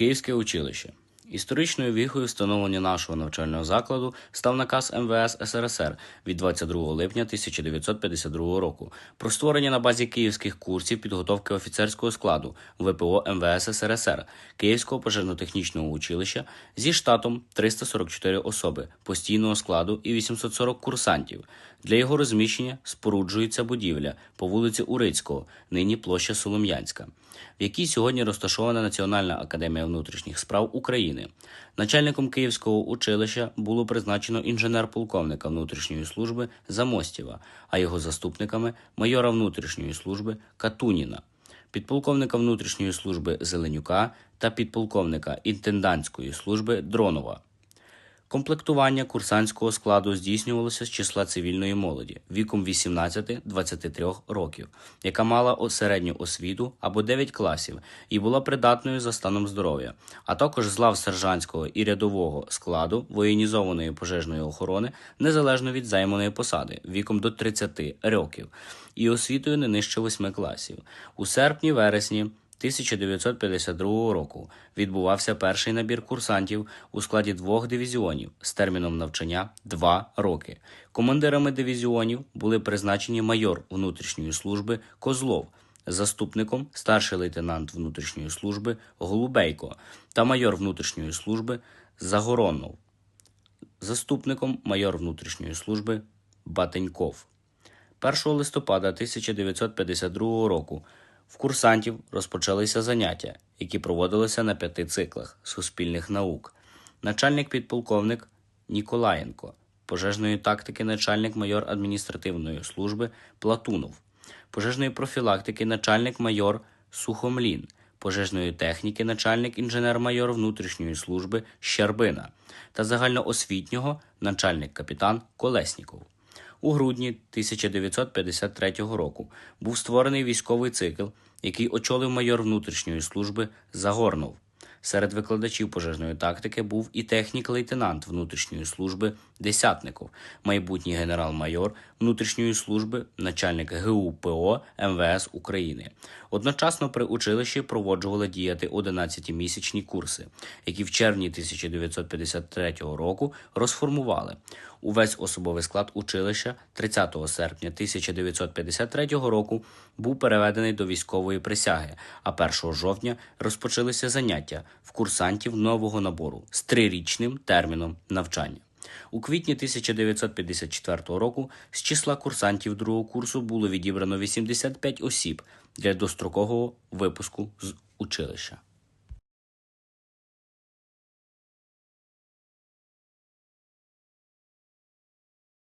Київське училище. Історичною віхою встановлення нашого навчального закладу став наказ МВС СРСР від 22 липня 1952 року про створення на базі київських курсів підготовки офіцерського складу ВПО МВС СРСР Київського пожежно-технічного училища зі штатом 344 особи постійного складу і 840 курсантів. Для його розміщення споруджується будівля по вулиці Урицького, нині площа Солом'янська, в якій сьогодні розташована Національна академія внутрішніх справ України. Начальником Київського училища було призначено інженер-полковника внутрішньої служби Замостєва, а його заступниками майора внутрішньої служби Катуніна, підполковника внутрішньої служби Зеленюка та підполковника інтендантської служби Дронова. Комплектування курсантського складу здійснювалося з числа цивільної молоді віком 18-23 років, яка мала середню освіту або 9 класів і була придатною за станом здоров'я, а також з лав сержантського і рядового складу воєнізованої пожежної охорони незалежно від займаної посади віком до 30 років і освітою не нижче 8 класів. У серпні-вересні 1952 року відбувався перший набір курсантів у складі двох дивізіонів з терміном навчання 2 роки. Командирами дивізіонів були призначені майор внутрішньої служби Козлов, заступником старший лейтенант внутрішньої служби Голубейко та майор внутрішньої служби Загоронов, заступником майор внутрішньої служби Батеньков. 1 листопада 1952 року в курсантів розпочалися заняття, які проводилися на п'яти циклах суспільних наук. Начальник підполковник Ніколаєнко, пожежної тактики начальник майор адміністративної служби Платунов, пожежної профілактики начальник майор Сухомлін, пожежної техніки начальник інженер-майор внутрішньої служби Щербина та загальноосвітнього начальник капітан Колесніков. У грудні 1953 року був створений військовий цикл, який очолив майор внутрішньої служби Загорнов. Серед викладачів пожежної тактики був і технік-лейтенант внутрішньої служби Десятников, майбутній генерал-майор внутрішньої служби, начальник ГУПО МВС України. Одночасно при училищі проводжували діяти 11-місячні курси, які в червні 1953 року розформували. Увесь особовий склад училища 30 серпня 1953 року був переведений до військової присяги, а 1 жовтня розпочалися заняття в курсантів нового набору з трирічним терміном навчання. У квітні 1954 року з числа курсантів другого курсу було відібрано 85 осіб для дострокового випуску з училища.